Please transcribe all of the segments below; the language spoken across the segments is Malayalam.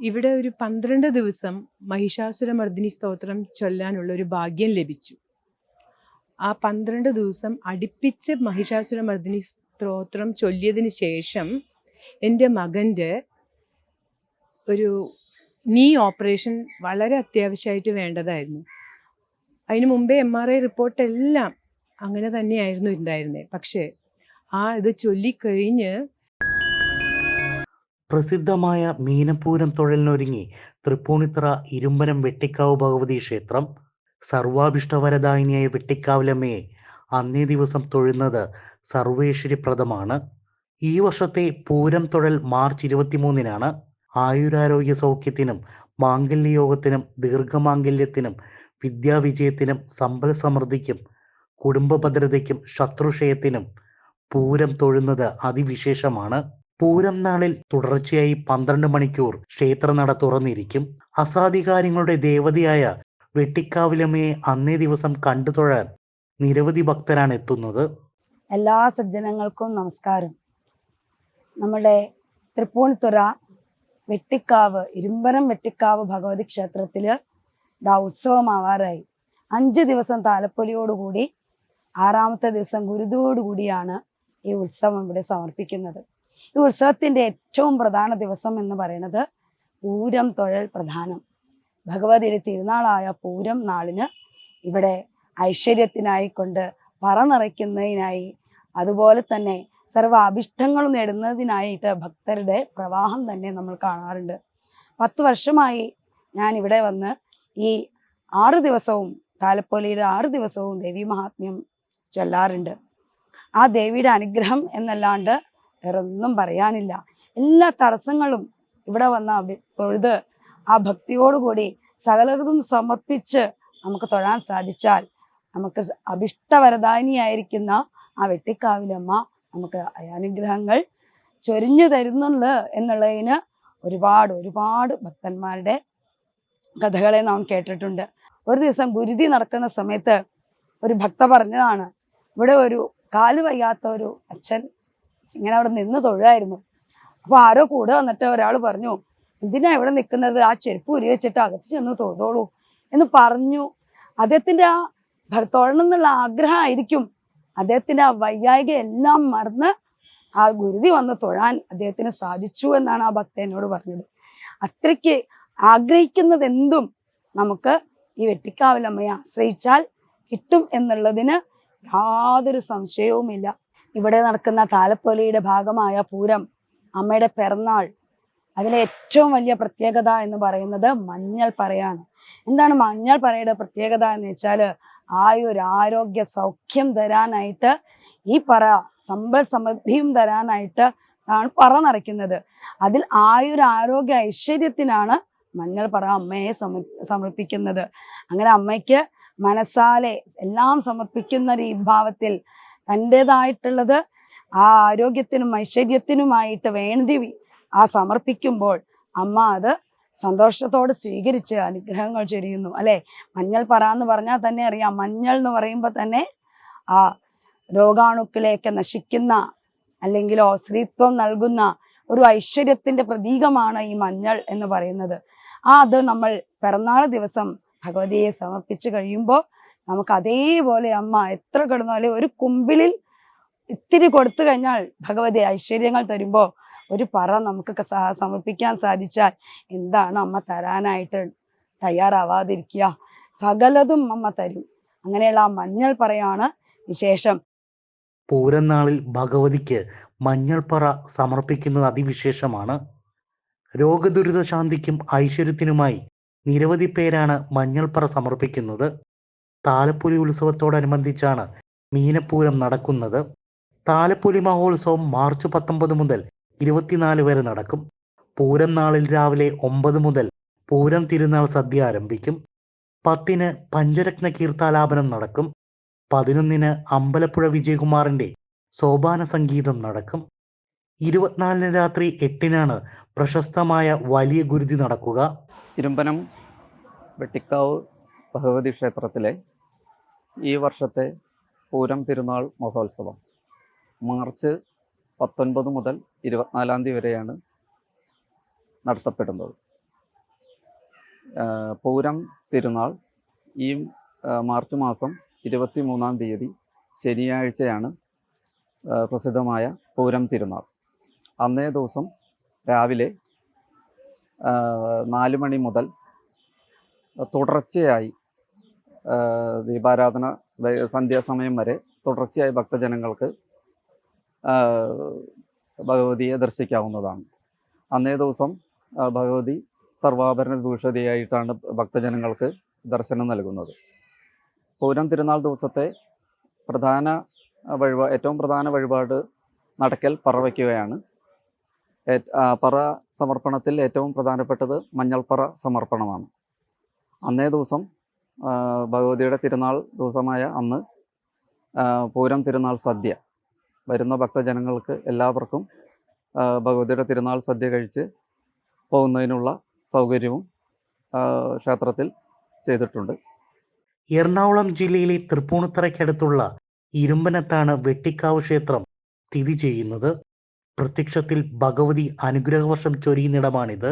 ഇവിടെ ഒരു പന്ത്രണ്ട് ദിവസം മഹിഷാസുരമർദ്ദിനി സ്തോത്രം ചൊല്ലാനുള്ള ഒരു ഭാഗ്യം ലഭിച്ചു. ആ പന്ത്രണ്ട് ദിവസം അടുപ്പിച്ച് മഹിഷാസുരമർദ്ദിനി സ്തോത്രം ചൊല്ലിയതിന് ശേഷം എന്റെ മകന്റെ ഒരു നീ ഓപ്പറേഷൻ വളരെ അത്യാവശ്യമായിട്ട് വേണ്ടതായിരുന്നു. അതിനു മുമ്പേ എം ആർ ഐ റിപ്പോർട്ട് എല്ലാം അങ്ങനെ തന്നെയായിരുന്നു ഉണ്ടായിരുന്നത്. പക്ഷേ ആ ഇത് ചൊല്ലിക്കഴിഞ്ഞ് പ്രസിദ്ധമായ മീനപ്പൂരം തൊഴിലിനൊരുങ്ങി തൃപ്പൂണിത്തറ ഇരുമ്പനം വെട്ടിക്കാവ് ഭഗവതി ക്ഷേത്രം സർവാഭിഷ്ടവരദായിനിയായ വെട്ടിക്കാവിലമ്മയെ അന്നേ ദിവസം തൊഴുന്നത് സർവേശ്വരിപ്രദമാണ് ഈ വർഷത്തെ പൂരം തൊഴൽ മാർച്ച് ഇരുപത്തിമൂന്നിനാണ്. ആയുരാരോഗ്യ സൗഖ്യത്തിനും മാംഗല്യയോഗത്തിനും ദീർഘമാംഗല്യത്തിനും വിദ്യാവിജയത്തിനും സമ്പൽ സമൃദ്ധിക്കും കുടുംബഭദ്രതയ്ക്കും ശത്രുക്ഷയത്തിനും പൂരം തൊഴുന്നത് അതിവിശേഷമാണ്. പൂരം നാളിൽ തുടർച്ചയായി പന്ത്രണ്ട് മണിക്കൂർ ക്ഷേത്രനട തുറന്നിരിക്കും. അസാധികാര്യങ്ങളുടെ ദേവതയായ വെട്ടിക്കാവിലമ്മയെ അന്നേ ദിവസം കണ്ടു തൊഴാൻ നിരവധി ഭക്തരാണ് എത്തുന്നത്. എല്ലാ സജ്ജനങ്ങൾക്കും നമസ്കാരം. നമ്മുടെ തൃപ്പൂണിത്തുറ വെട്ടിക്കാവ് ഇരുമ്പനം വെട്ടിക്കാവ് ഭഗവതി ക്ഷേത്രത്തിൽ ഇതാ ഉത്സവമാവാറായി. അഞ്ച് ദിവസം താലപ്പൊലിയോടുകൂടി ആറാമത്തെ ദിവസം ഗുരുതോടുകൂടിയാണ് ഈ ഉത്സവം ഇവിടെ സമർപ്പിക്കുന്നത്. ഈ ഉത്സവത്തിന്റെ ഏറ്റവും പ്രധാന ദിവസം എന്ന് പറയുന്നത് പൂരം തൊഴൽ പ്രധാനം. ഭഗവതിയുടെ തിരുനാളായ പൂരം നാളിന് ഇവിടെ ഐശ്വര്യത്തിനായി കൊണ്ട് പറ നിറയ്ക്കുന്നതിനായി അതുപോലെ തന്നെ സർവ നേടുന്നതിനായിട്ട് ഭക്തരുടെ പ്രവാഹം തന്നെ നമ്മൾ കാണാറുണ്ട്. പത്ത് വർഷമായി ഞാൻ ഇവിടെ വന്ന് ഈ ആറ് ദിവസവും താലപ്പൊലിയുടെ ആറ് ദിവസവും ദേവി മഹാത്മ്യം ചൊല്ലാറുണ്ട്. ആ ദേവിയുടെ അനുഗ്രഹം എന്നല്ലാണ്ട് വേറൊന്നും പറയാനില്ല. എല്ലാ തടസ്സങ്ങളും ഇവിടെ വന്ന തൊഴുത് ആ ഭക്തിയോടുകൂടി സകലതും സമർപ്പിച്ച് നമുക്ക് തൊഴാൻ സാധിച്ചാൽ നമുക്ക് അഭിഷ്ടവരദാനിയായിരിക്കുന്ന ആ വെട്ടിക്കാവിലമ്മ നമുക്ക് അയാനുഗ്രഹങ്ങൾ ചൊരിഞ്ഞു തരുന്നുണ്ട് എന്നുള്ളതിന് ഒരുപാട് ഒരുപാട് ഭക്തന്മാരുടെ കഥകളെ നാം കേട്ടിട്ടുണ്ട്. ഒരു ദിവസം ഗുരുതി നടക്കുന്ന സമയത്ത് ഒരു ഭക്ത പറഞ്ഞതാണ് ഇവിടെ ഒരു കാൽ വയ്യാത്ത ഒരു അച്ഛൻ ഇങ്ങനെ അവിടെ നിന്ന് തൊഴുമായിരുന്നു അപ്പൊ ആരോ കൂടെ വന്നിട്ട് ഒരാൾ പറഞ്ഞു എന്തിനാ ഇവിടെ നിൽക്കുന്നത് ആ ചെരുപ്പ് ഉരി വെച്ചിട്ട് അകത്ത് ചെന്ന് തൊഴുതോളൂ. എന്ന് പറഞ്ഞു. അദ്ദേഹത്തിന്റെ ആ ഭക്തോഴണം തൊഴണം എന്നുള്ള ആഗ്രഹമായിരിക്കും. അദ്ദേഹത്തിന്റെ ആ വൈകായിക എല്ലാം മറന്ന് ആ ഗുരുതി വന്ന് തൊഴാൻ അദ്ദേഹത്തിന് സാധിച്ചു എന്നാണ് ആ ഭക്ത എന്നോട് പറഞ്ഞത്. അത്രയ്ക്ക് ആഗ്രഹിക്കുന്നത് എന്തും നമുക്ക് ഈ വെട്ടിക്കാവിലമ്മയെ ആശ്രയിച്ചാൽ കിട്ടും എന്നുള്ളതിന് യാതൊരു സംശയവുമില്ല. ഇവിടെ നടക്കുന്ന താലപ്പൊലിയുടെ ഭാഗമായ പൂരം അമ്മയുടെ പിറന്നാൾ അതിലെ ഏറ്റവും വലിയ പ്രത്യേകത എന്ന് പറയുന്നത് മഞ്ഞൾ പറയാണ്. എന്താണ് മഞ്ഞൾ പറയുടെ പ്രത്യേകത എന്ന് വെച്ചാൽ ആയുർ ആരോഗ്യ സൗഖ്യം തരാനായിട്ട് ഈ പറ സമ്പൽ സമൃദ്ധിയും തരാനായിട്ട് ആണ് പറ നിറയ്ക്കുന്നത്. അതിൽ ആയുർ ആരോഗ്യ ഐശ്വര്യത്തിനാണ് മഞ്ഞൾ പറ അമ്മയെ സമർ സമർപ്പിക്കുന്നത്. അങ്ങനെ അമ്മയ്ക്ക് മനസ്സാലെ എല്ലാം സമർപ്പിക്കുന്ന ഒരു ഭാവത്തിൽ തന്റെതായിട്ടുള്ളത് ആ ആരോഗ്യത്തിനും ഐശ്വര്യത്തിനുമായിട്ട് വേണ്ടി ആ സമർപ്പിക്കുമ്പോൾ അമ്മ അത് സന്തോഷത്തോടെ സ്വീകരിച്ച് അനുഗ്രഹങ്ങൾ ചൊരിയുന്നു. അല്ലെ? മഞ്ഞൾ പറ എന്ന് പറഞ്ഞാൽ തന്നെ അറിയാം. മഞ്ഞൾ എന്ന് പറയുമ്പോൾ തന്നെ ആ രോഗാണുക്കളെയൊക്കെ നശിക്കുന്ന അല്ലെങ്കിൽ സ്ത്രീത്വം നൽകുന്ന ഒരു ഐശ്വര്യത്തിന്റെ പ്രതീകമാണ് ഈ മഞ്ഞൾ എന്ന് പറയുന്നത്. ആ അത് നമ്മൾ പിറന്നാൾ ദിവസം ഭഗവതിയെ സമർപ്പിച്ചു കഴിയുമ്പോൾ നമുക്ക് അതേപോലെ അമ്മ എത്ര കിടന്നാലും ഒരു കുമ്പിളിൽ ഇത്തിരി കൊടുത്തു കഴിഞ്ഞാൽ ഭഗവതി ഐശ്വര്യങ്ങൾ തരുമ്പോൾ ഒരു പറ നമുക്ക് സമർപ്പിക്കാൻ സാധിച്ചാൽ എന്താണ് അമ്മ തരാനായിട്ട് തയ്യാറാവാതിരിക്കുക? സകലതും അമ്മ തരും. അങ്ങനെയുള്ള ആ മഞ്ഞൾ പറയാണ് വിശേഷം. പൂരനാളിൽ ഭഗവതിക്ക് മഞ്ഞൾപ്പറ സമർപ്പിക്കുന്നത് അതിവിശേഷമാണ്. രോഗദുരിത ശാന്തിക്കും ഐശ്വര്യത്തിനുമായി നിരവധി പേരാണ് മഞ്ഞൾപ്പറ സമർപ്പിക്കുന്നത്. താലപ്പൊലി ഉത്സവത്തോടനുബന്ധിച്ചാണ് മീനപ്പൂരം നടക്കുന്നത്. താലപ്പൊലി മഹോത്സവം മാർച്ച് പത്തൊമ്പത് മുതൽ ഇരുപത്തിനാല് വരെ നടക്കും. പൂരം നാളിൽ രാവിലെ ഒമ്പത് മുതൽ പൂരം തിരുനാൾ സദ്യ ആരംഭിക്കും. പത്തിന് പഞ്ചരത്ന കീർത്താലാപനം നടക്കും. പതിനൊന്നിന് അമ്പലപ്പുഴ വിജയകുമാറിന്റെ സോപാന സംഗീതം നടക്കും. ഇരുപത്തിനാലിന് രാത്രി എട്ടിനാണ് പ്രശസ്തമായ വലിയ ഗുരുതി നടക്കുക. ഇരുമ്പനം വെട്ടിക്കാവ് ഭഗവതി ക്ഷേത്രത്തിലെ ഈ വർഷത്തെ പൂരം തിരുനാൾ മഹോത്സവം. മാർച്ച് പത്തൊൻപത് മുതൽ ഇരുപത്തിനാലാം തീയതി വരെയാണ് നടത്തപ്പെടുന്നത്. പൂരം തിരുനാൾ ഈ മാർച്ച് മാസം ഇരുപത്തി മൂന്നാം തീയതി ശനിയാഴ്ചയാണ് പ്രസിദ്ധമായ പൂരം തിരുനാൾ. അന്നേ ദിവസം രാവിലെ നാല് മണി മുതൽ തുടർച്ചയായി ദീപാരാധന സന്ധ്യാസമയം വരെ തുടർച്ചയായി ഭക്തജനങ്ങൾക്ക് ഭഗവതിയെ ദർശിക്കാവുന്നതാണ്. അന്നേ ദിവസം ഭഗവതി സർവാഭരണ ഭൂഷതിയായിട്ടാണ് ഭക്തജനങ്ങൾക്ക് ദർശനം നൽകുന്നത്. പൂരം തിരുനാൾ ദിവസത്തെ പ്രധാന വഴിപാ ഏറ്റവും പ്രധാന വഴിപാട് നടക്കൽ പറ വയ്ക്കുകയാണ് പറ സമർപ്പണത്തിൽ ഏറ്റവും പ്രധാനപ്പെട്ടത് മഞ്ഞൾപ്പറ സമർപ്പണമാണ്. അന്നേ ദിവസം ഭഗവതിയുടെ തിരുനാൾ ദിവസമായ അന്ന് പൂരം തിരുനാൾ സദ്യ. വരുന്ന ഭക്തജനങ്ങൾക്ക് എല്ലാവർക്കും ഭഗവതിയുടെ തിരുനാൾ സദ്യ കഴിച്ച് പോകുന്നതിനുള്ള സൗകര്യവും ക്ഷേത്രത്തിൽ ചെയ്തിട്ടുണ്ട്. എറണാകുളം ജില്ലയിലെ തൃപ്പൂണിത്തറയ്ക്കടുത്തുള്ള ഇരുമ്പനത്താണ് വെട്ടിക്കാവ് ക്ഷേത്രം സ്ഥിതി ചെയ്യുന്നത്. പ്രത്യക്ഷത്തിൽ ഭഗവതി അനുഗ്രഹവർഷം ചൊരിയുന്നിടമാണിത്.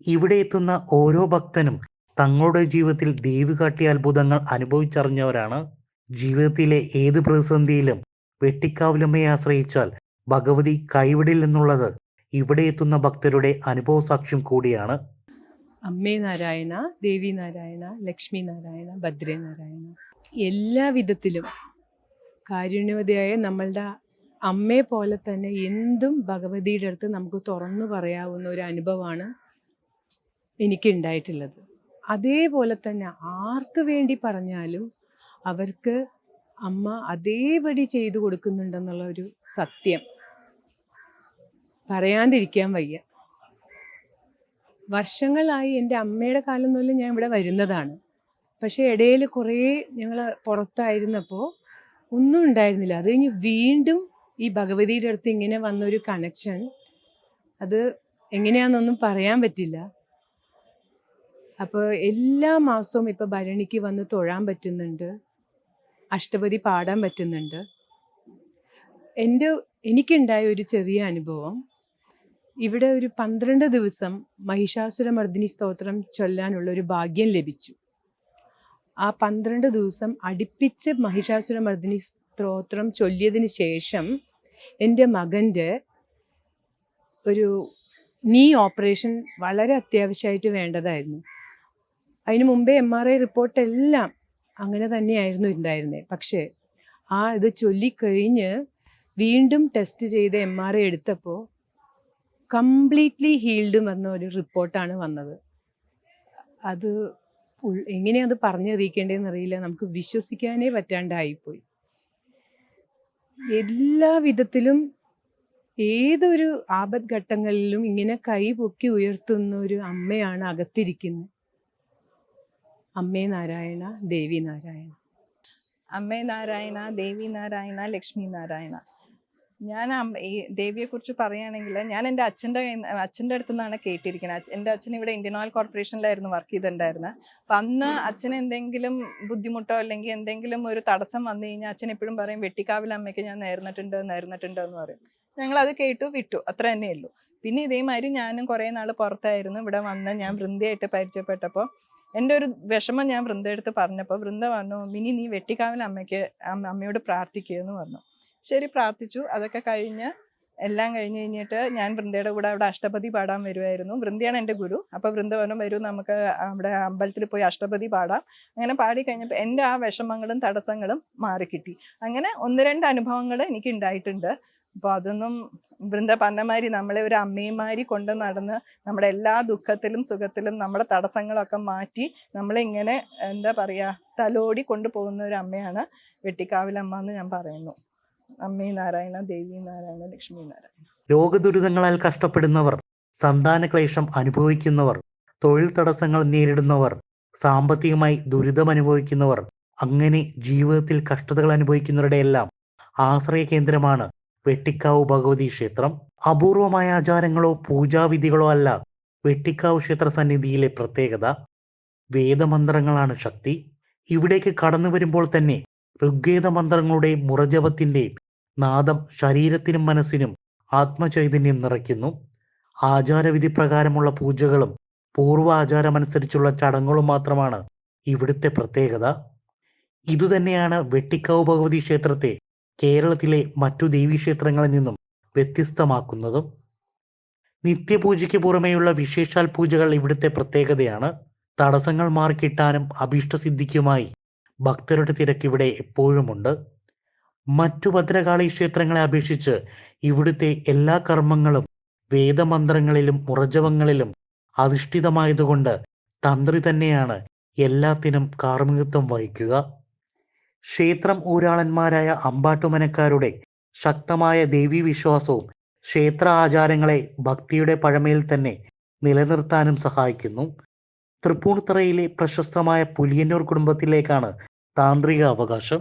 ഇവിടെ എത്തുന്ന ഓരോ ഭക്തനും തങ്ങളുടെ ജീവിതത്തിൽ ദേവി കാട്ടിയ അത്ഭുതങ്ങൾ അനുഭവിച്ചറിഞ്ഞവരാണ്. ജീവിതത്തിലെ ഏത് പ്രതിസന്ധിയിലും വെട്ടിക്കാവിലമ്മയെ ആശ്രയിച്ചാൽ ഭഗവതി കൈവിടില്ലെന്നുള്ളത് ഇവിടെ എത്തുന്ന ഭക്തരുടെ അനുഭവ സാക്ഷ്യം കൂടിയാണ്. അമ്മേ നാരായണ ദേവി നാരായണ ലക്ഷ്മി നാരായണ ഭദ്രേ നാരായണ. എല്ലാ വിധത്തിലും കാരുണ്യവതിയായ നമ്മളുടെ അമ്മയെ പോലെ തന്നെ എന്തും ഭഗവതിയുടെ അടുത്ത് നമുക്ക് തുറന്നു പറയാവുന്ന ഒരു അനുഭവമാണ് എനിക്കുണ്ടായിട്ടുള്ളത്. അതേപോലെ തന്നെ ആർക്ക് വേണ്ടി പറഞ്ഞാലും അവർക്ക് അമ്മ അതേപടി ചെയ്തു കൊടുക്കുന്നുണ്ടെന്നുള്ള ഒരു സത്യം പറയാണ്ടിരിക്കാൻ വയ്യ. വർഷങ്ങളായി എന്റെ അമ്മയുടെ കാലം മുതൽ ഞാൻ ഇവിടെ വരുന്നതാണ്. പക്ഷേ ഇടയിൽ കുറേ ഞങ്ങൾ പുറത്തായിരുന്നപ്പോൾ ഒന്നും ഉണ്ടായിരുന്നില്ല. അത് കഴിഞ്ഞ് വീണ്ടും ഈ ഭഗവതിയുടെ അടുത്ത് ഇങ്ങനെ വന്നൊരു കണക്ഷൻ അത് എങ്ങനെയാണെന്നൊന്നും പറയാൻ പറ്റില്ല. അപ്പോൾ എല്ലാ മാസവും ഇപ്പോൾ ഭരണിക്ക് വന്ന് തൊഴാൻ പറ്റുന്നുണ്ട്. അഷ്ടപതി പാടാൻ പറ്റുന്നുണ്ട്. എന്റെ എനിക്കുണ്ടായ ഒരു ചെറിയ അനുഭവം. ഇവിടെ ഒരു പന്ത്രണ്ട് ദിവസം മഹിഷാസുരമർദ്ദിനി സ്തോത്രം ചൊല്ലാനുള്ള ഒരു ഭാഗ്യം ലഭിച്ചു. ആ പന്ത്രണ്ട് ദിവസം അടുപ്പിച്ച് മഹിഷാസുരമർദ്ദിനി സ്തോത്രം ചൊല്ലിയതിന് ശേഷം എന്റെ മകന്റെ ഒരു നീ ഓപ്പറേഷൻ വളരെ അത്യാവശ്യമായിട്ട് വേണ്ടതായിരുന്നു. അതിന് മുമ്പേ എം ആർ ഐ റിപ്പോർട്ട് എല്ലാം അങ്ങനെ തന്നെയായിരുന്നു ഉണ്ടായിരുന്നത്. പക്ഷേ ആ ഇത് ചൊല്ലിക്കഴിഞ്ഞ് വീണ്ടും ടെസ്റ്റ് ചെയ്ത് എം ആർ ഐ എടുത്തപ്പോൾ കംപ്ലീറ്റ്ലി ഹീൽഡ് വന്ന ഒരു റിപ്പോർട്ടാണ് വന്നത്. അത് എങ്ങനെയാ അത് പറഞ്ഞറിയിക്കേണ്ടതെന്ന് അറിയില്ല നമുക്ക് വിശ്വസിക്കാനേ പറ്റാണ്ടായിപ്പോയി. എല്ലാ വിധത്തിലും ഏതൊരു ആപദ്ഘട്ടങ്ങളിലും ഇങ്ങനെ കൈ പൊക്കി ഉയർത്തുന്ന ഒരു അമ്മയാണ് അകത്തിരിക്കുന്നത്. അമ്മേ നാരായണ ദേവി നാരായണ. അമ്മേ നാരായണ ദേവി നാരായണ ലക്ഷ്മി നാരായണ. ഞാൻ ഈ ദേവിയെക്കുറിച്ച് പറയുകയാണെങ്കിൽ ഞാൻ എന്റെ അച്ഛന്റെ അച്ഛന്റെ അടുത്ത് നിന്നാണ് കേട്ടിരിക്കുന്നത് എന്റെ അച്ഛൻ ഇവിടെ ഇന്ത്യൻ ഓയിൽ കോർപ്പറേഷനിലായിരുന്നു വർക്ക് ചെയ്തിട്ടുണ്ടായിരുന്നത്. അപ്പം അന്ന് അച്ഛന് എന്തെങ്കിലും ബുദ്ധിമുട്ടോ അല്ലെങ്കിൽ എന്തെങ്കിലും ഒരു തടസ്സം വന്നു കഴിഞ്ഞാൽ അച്ഛൻ എപ്പോഴും പറയും വെട്ടിക്കാവിലെ അമ്മയ്ക്ക് ഞാൻ നേർന്നിട്ടുണ്ട് നേർന്നിട്ടുണ്ട് എന്ന് പറയും. ഞങ്ങൾ അത് കേട്ടു വിട്ടു. അത്ര തന്നെയുള്ളൂ പിന്നെ ഇതേമാതിരി ഞാനും കുറേ നാൾ പുറത്തായിരുന്നു. ഇവിടെ വന്ന് ഞാൻ വൃന്ദയായിട്ട് പരിചയപ്പെട്ടപ്പോൾ എന്റെ ഒരു വിഷമം ഞാൻ വൃന്ദ എടുത്ത് പറഞ്ഞപ്പോൾ വൃന്ദ പറഞ്ഞു മിനി നീ വെട്ടിക്കാവിലെ അമ്മയ്ക്ക് അമ്മയോട് പ്രാർത്ഥിക്കുകയെന്ന് പറഞ്ഞു. ശരി പ്രാർത്ഥിച്ചു. അതൊക്കെ കഴിഞ്ഞ് എല്ലാം കഴിഞ്ഞ് കഴിഞ്ഞിട്ട് ഞാൻ വൃന്ദയുടെ കൂടെ അവിടെ അഷ്ടപതി പാടാൻ വരുമായിരുന്നു വൃന്ദയാണ് എന്റെ ഗുരു. അപ്പോൾ വൃന്ദ പറഞ്ഞു വരൂ നമുക്ക് അവിടെ അമ്പലത്തിൽ പോയി അഷ്ടപതി പാടാം. അങ്ങനെ പാടി കഴിഞ്ഞപ്പോൾ എന്റെ ആ വിഷമങ്ങളും തടസ്സങ്ങളും മാറിക്കിട്ടി. അങ്ങനെ ഒന്ന് രണ്ട് അനുഭവങ്ങൾ എനിക്ക് ഉണ്ടായിട്ടുണ്ട് അപ്പോൾ അതൊന്നും വൃന്ദ പറഞ്ഞമാതിരി നമ്മളെ ഒരു അമ്മയുമാരി കൊണ്ട് നടന്ന് നമ്മുടെ എല്ലാ ദുഃഖത്തിലും സുഖത്തിലും നമ്മുടെ തടസ്സങ്ങളൊക്കെ മാറ്റി നമ്മളിങ്ങനെ എന്താ പറയുക തലോടി കൊണ്ടുപോകുന്ന ഒരു അമ്മയാണ് വെട്ടിക്കാവിലമ്മ എന്ന് ഞാൻ പറയുന്നു. അമ്മേ നാരായണ ദേവി നാരായണ ലക്ഷ്മി നാരായണ. രോഗദുരിതങ്ങളാൽ കഷ്ടപ്പെടുന്നവർ സന്താന ക്ലേശം അനുഭവിക്കുന്നവർ തൊഴിൽ തടസ്സങ്ങൾ നേരിടുന്നവർ സാമ്പത്തികമായി ദുരിതം അനുഭവിക്കുന്നവർ അങ്ങനെ ജീവിതത്തിൽ കഷ്ടതകൾ അനുഭവിക്കുന്നവരുടെ എല്ലാം ആശ്രയ കേന്ദ്രമാണ് വെട്ടിക്കാവ് ഭഗവതി ക്ഷേത്രം അപൂർവമായ ആചാരങ്ങളോ പൂജാവിധികളോ അല്ല. വെട്ടിക്കാവ് ക്ഷേത്ര സന്നിധിയിലെ പ്രത്യേകത വേദമന്ത്രങ്ങളാണ് ശക്തി. ഇവിടേക്ക് കടന്നു വരുമ്പോൾ തന്നെ ഋഗ്വേദ മന്ത്രങ്ങളുടെ മുറജപത്തിന്റെയും നാദം ശരീരത്തിനും മനസ്സിനും ആത്മചൈതന്യം നിറയ്ക്കുന്നു. ആചാരവിധി പ്രകാരമുള്ള പൂജകളും പൂർവാചാരമനുസരിച്ചുള്ള ചടങ്ങുകളും മാത്രമാണ് ഇവിടുത്തെ പ്രത്യേകത. ഇതുതന്നെയാണ് വെട്ടിക്കാവ് ഭഗവതി ക്ഷേത്രത്തെ കേരളത്തിലെ മറ്റു ദേവീക്ഷേത്രങ്ങളിൽ നിന്നും വ്യത്യസ്തമാക്കുന്നതും നിത്യപൂജയ്ക്ക് പുറമെയുള്ള വിശേഷാൽ പൂജകൾ ഇവിടുത്തെ പ്രത്യേകതയാണ്. തടസ്സങ്ങൾ മാറിക്കിട്ടാനും അഭീഷ്ടസിദ്ധിക്കുമായി ഭക്തരുടെ തിരക്ക് ഇവിടെ എപ്പോഴുമുണ്ട്. മറ്റു ഭദ്രകാളി ക്ഷേത്രങ്ങളെ അപേക്ഷിച്ച് ഇവിടുത്തെ എല്ലാ കർമ്മങ്ങളും വേദമന്ത്രങ്ങളിലും ഉറജവങ്ങളിലും അധിഷ്ഠിതമായതുകൊണ്ട് തന്ത്രി തന്നെയാണ് എല്ലാത്തിനും കാർമ്മികത്വം വഹിക്കുക. ക്ഷേത്രം ഊരാളന്മാരായ അമ്പാട്ടുമനക്കാരുടെ ശക്തമായ ദേവീ വിശ്വാസവും ക്ഷേത്ര ആചാരങ്ങളെ ഭക്തിയുടെ പഴമയിൽ തന്നെ നിലനിർത്താനും സഹായിക്കുന്നു. തൃപ്പൂണിത്തറയിലെ പ്രശസ്തമായ പുലിയന്നൂർ കുടുംബത്തിലേക്കാണ് താന്ത്രിക അവകാശം